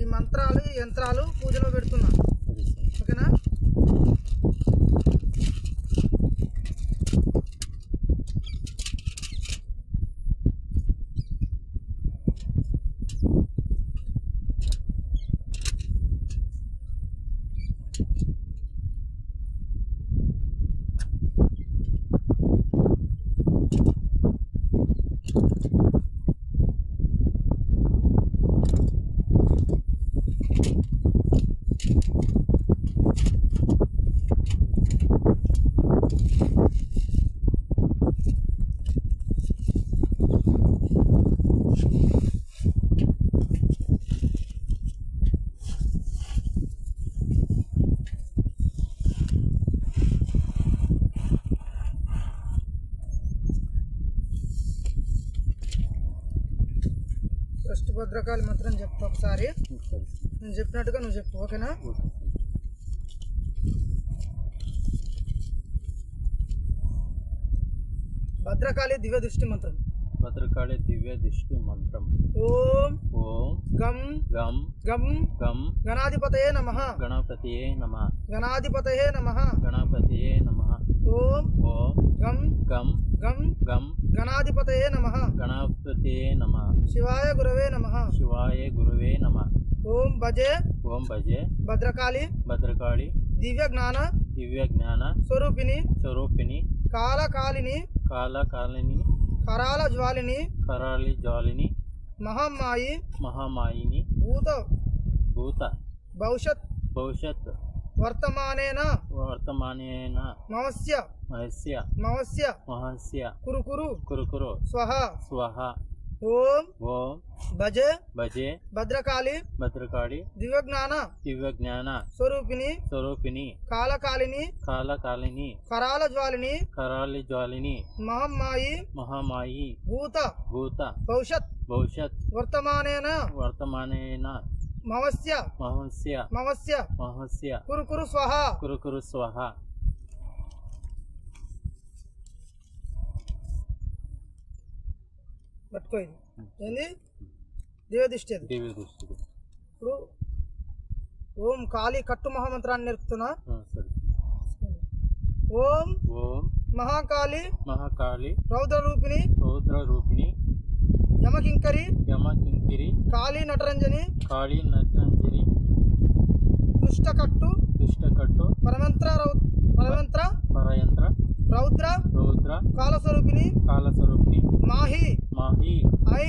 ఈ మంత్రాలు యంత్రాలు పూజలో పెడుతున్నా. ఓకేనా Thank ఓకేనా? ఫస్ట్ భద్రకాళి మంత్రం చెప్తా ఒకసారి సరే స్వామి నేను చెప్పినట్టుగా నువ్వు చెప్పు ఓకేనా ఓకే స్వామి భద్రకాళి దివ్య దృష్టి మంత్రం భద్రకాళి దివ్య దృష్టి మంత్రం ఓం ఓం గం గం గం గం గణాధిపతయే నమ గణపతియే నమ గణాధిపతయే నమ గణపతియే నమ ఓం ఓం గం గం గం గం గణాధిపతయే నమ గణపతియే నమ శివాయ గురవే నమ శివాయ గురువే నమ ఓం భజే ఓం భజే భద్రకాళి భద్రకాళి దివ్య జ్ఞాన దివ్య జ్ఞాన స్వరూపిణి స్వరూపిణి కాలకాలిని కాలకాలిని కరాల జ్వాలిని కరాళి జాలిని మహమ్మాయి మహామాయిని భూత భూత భవిష్యత్ భవిష్యత్ వర్తమానేన వర్తమానేన మవస్య మహస్య మవస్య మహస్య కురు కురు కురుకురు స్వహ స్వహ ఓం ఓం భజే భజే భద్రకాళి భద్రకాళి దివ్యజ్ఞాన దివ్య జ్ఞాన స్వరూపిణి స్వరూపిణి కాలకాలిని కాలకాలిని కరాల జ్వాలిని కరాళి జ్వాలిని మహమ్మాయి మహామాయి భూత భూత భవిష్యత్ భవిష్యత్ వర్తమానేన వర్తమానేన మవస్య మహస్య మవస్య మహస్య కురు కురు స్వహ. కురుకురు స్వహ. పట్టుకో ఇది ఏంది? దివ్యదృష్టి అది దివ్య దృష్టికి ఇప్పుడు ఓం కాళీ కట్టు మహామంత్రాన్ని నేర్పుతున్నా. ఓం ఓం మహాకాళి మహాకాళి రౌద్ర రూపిణి రౌద్ర యమకింకరి యమ కింకిరి కాళీ నటరంజని కాళీ నటంజరి దుష్టకట్టు దుష్టకట్టు పరమంత్ర పరమంత్ర పరయంత్ర రౌద్ర రౌద్ర కాలస్వరూపిణి కాలస్వరూపిణి మాహి మాహి. ఐ